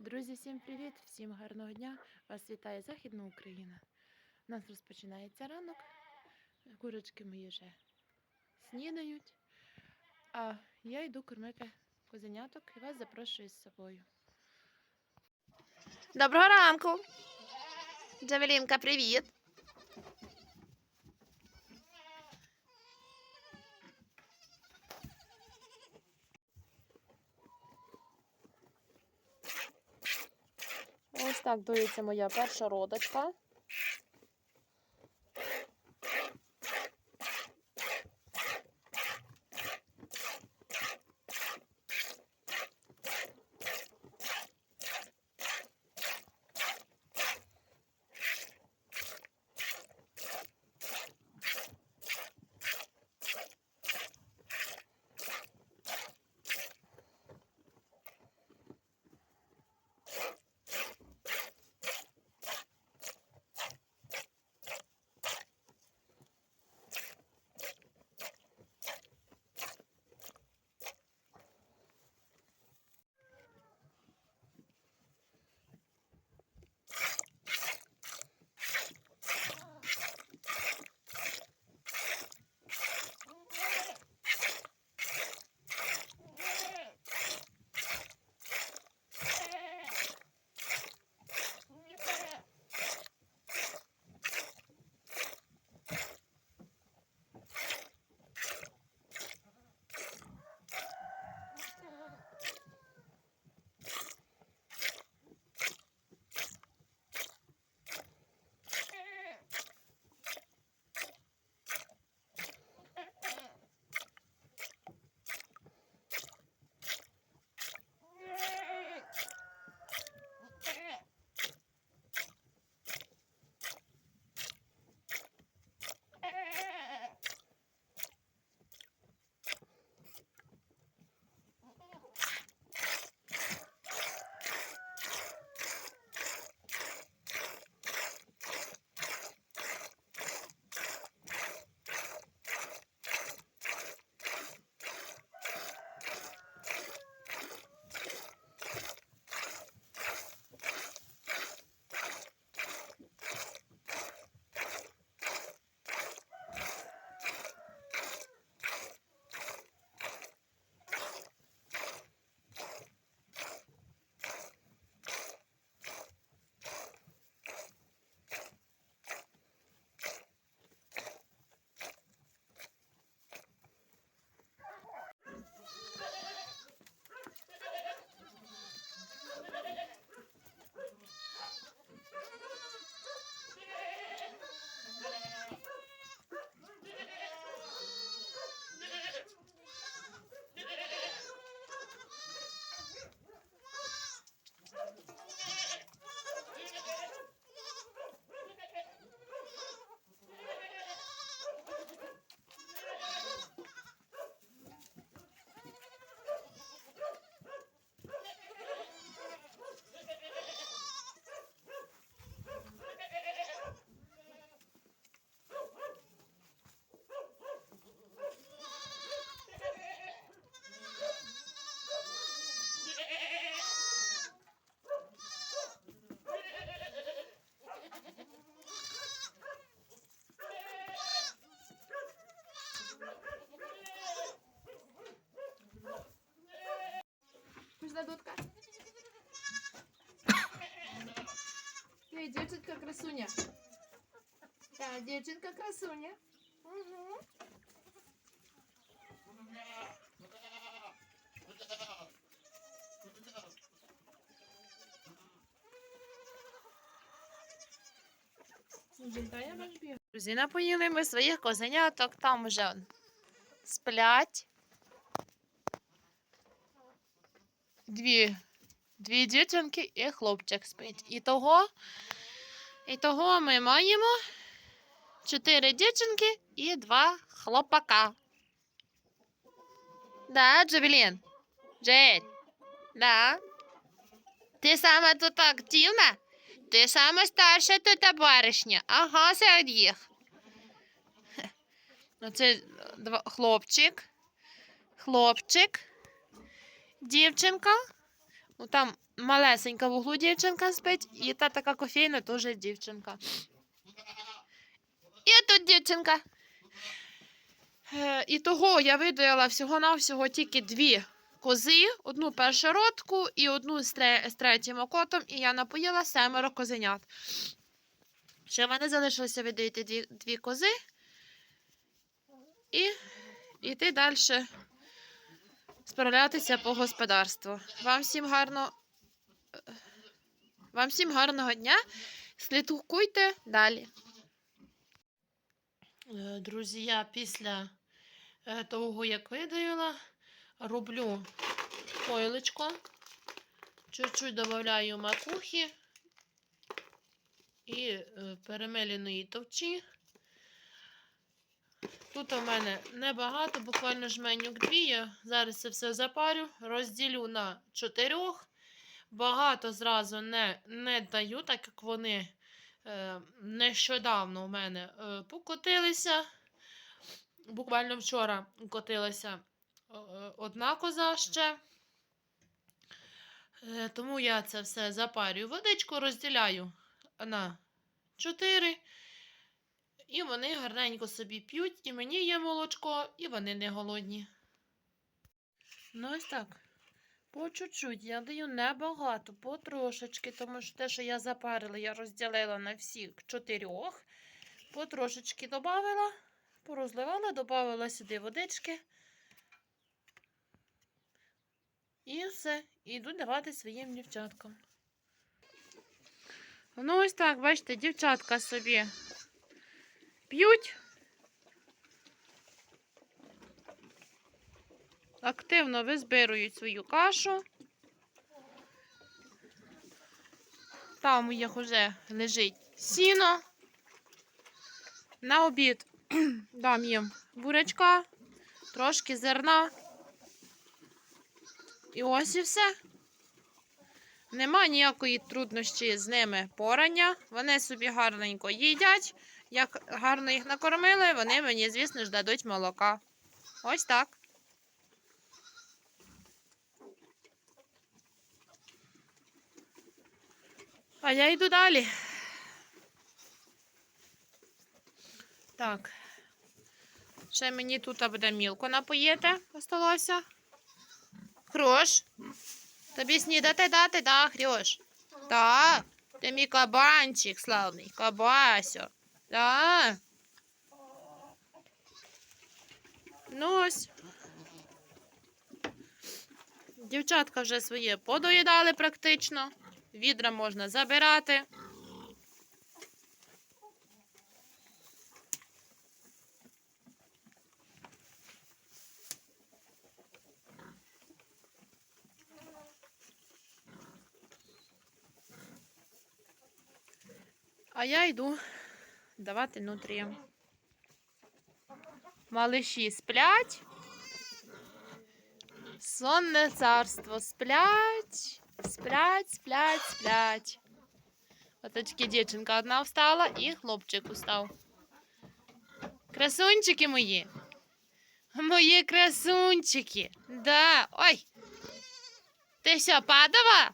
Друзі, всім привіт! Всім гарного дня! Вас вітає Західна Україна. У нас розпочинається ранок. Курочки мої вже снідають. А я йду кормити козеняток і вас запрошую з собою. Доброго ранку. Джавелінка, привіт. Ось так доїться моя перша родочка. Дівчинка красуня. Так, дівчинка красуня. Угу. Друзі, напоїли ми своїх козеняток, там вже сплять. Дві, дві дівчинки і хлопчик спить. І того, і того ми маємо чотири дівчинки і два хлопака. Да, Джавелін? Джейд? Да? Ти сама тут активна? Ти сама старша тут баришня. Ага, серед їх. Оце два, хлопчик, хлопчик, дівчинка. Там малесенька в углу дівчинка спить, і та така кофейна теж дівчинка. І тут дівчинка. Е, і того я видоїла всього-навсього тільки дві кози, одну першородку і одну з, тре- з третім окотом, і я напоїла семеро козенят. Ще в мене залишилося видоїти дві, дві кози і йти далі справлятися по господарству. Вам всім гарно. Вам всім гарного дня. Слідкуйте далі. Е, Друзі, я після е, того, як видаїла, роблю пойлечко. Чуть-чуть додаю макухи і е, перемеленої товчі. Тут у мене небагато, буквально жменюк дві. Я зараз це все запарю, розділю на чотирьох. Багато зразу не, не даю, так як вони е, нещодавно у мене е, покотилися. Буквально вчора котилася е, одна коза ще. Е, тому я це все запарюю. Водичку розділяю на чотири. І вони гарненько собі п'ють, і мені є молочко, і вони не голодні. Ну, ось так. По чуть-чуть. Я даю небагато, потрошечки, тому що те, що я запарила, я розділила на всіх чотирьох. Потрошечки додавила, порозливала, додавила сюди водички. І все. І йду давати своїм дівчаткам. Ну, ось так, бачите, дівчатка собі п'ють. Активно визбирують свою кашу. Там у їх вже лежить сіно. На обід дам їм бурячка, трошки зерна. І ось і все. Нема ніякої труднощі з ними порання. Вони собі гарненько їдять. Як гарно їх накормили, вони мені, звісно ж, дадуть молока. Ось так. А я йду далі. Так. Ще мені тут буде мілко напоїти, осталося. Хрош. Тобі снідати дати, да, Хрюш? Так. Ти мій кабанчик славний, кабасю. Да. Ну ось. Дівчатка вже своє подоїдали практично. Відра можна забирати. А я йду давати нутріям. Малиші сплять. Сонне царство сплять, сплять, сплять, сплять. Оточки дівчинка одна встала і хлопчик устав. Красунчики мої. Мої красунчики. Да. Ой. Ти все, падала?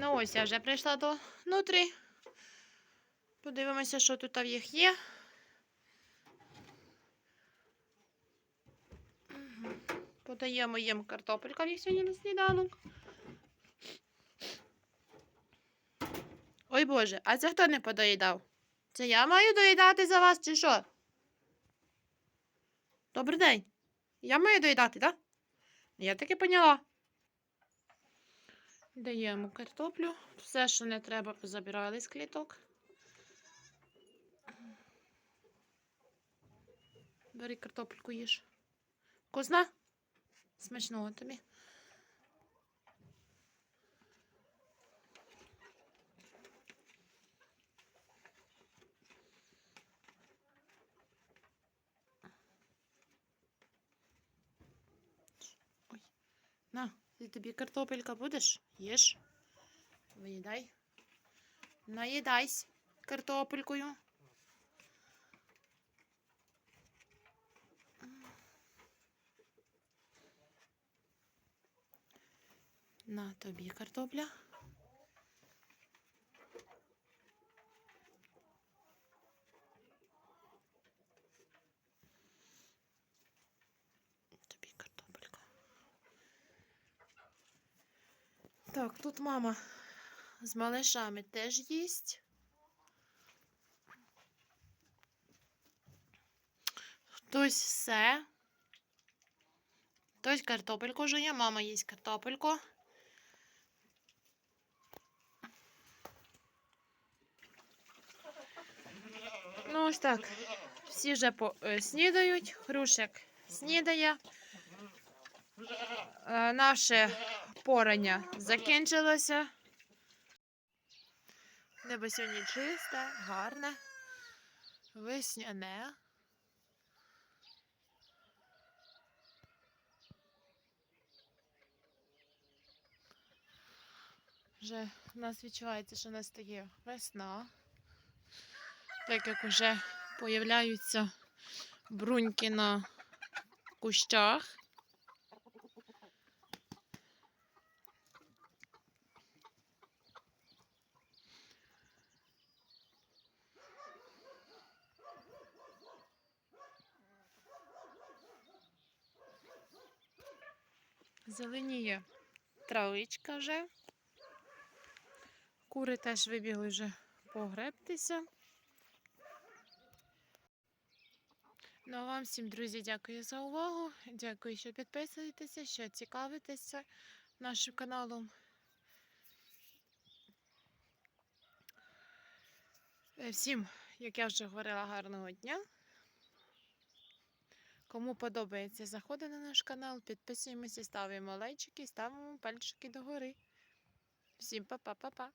Ну ось я вже прийшла до нутрі. Подивимося, що тут в їх є. Подаємо їм картопелька їх сьогодні на сніданок. Ой Боже, а це хто не подоїдав? Це я маю доїдати за вас чи що? Добрий день. Я маю доїдати, так? Я таки поняла. Даємо картоплю. Все, що не треба, позабирали з кліток. Бери картопельку їж. Козна? Смачного тобі. тобі картопелька будеш? Їж. Виїдай. Наїдайся картопелькою. На тобі картопля. Так, тут мама з малишами теж їсть. Хтось все. Хтось картопельку жує, мама їсть картопельку. Ну, ось так. Всі вже е, снідають, Хрушик снідає. Е, наше порання закінчилося. Небо сьогодні чисте, гарне, весняне. Вже в нас відчувається, що настає весна, так як вже появляються бруньки на кущах. Зеленіє травичка вже. Кури теж вибігли вже погребтися. Ну а вам всім, друзі, дякую за увагу. Дякую, що підписуєтеся, що цікавитеся нашим каналом. Е, Всім, як я вже говорила, гарного дня. Кому подобається, заходимо на наш канал, підписуємося, ставимо лайчики, ставимо пальчики догори. Всім па-па-па-па.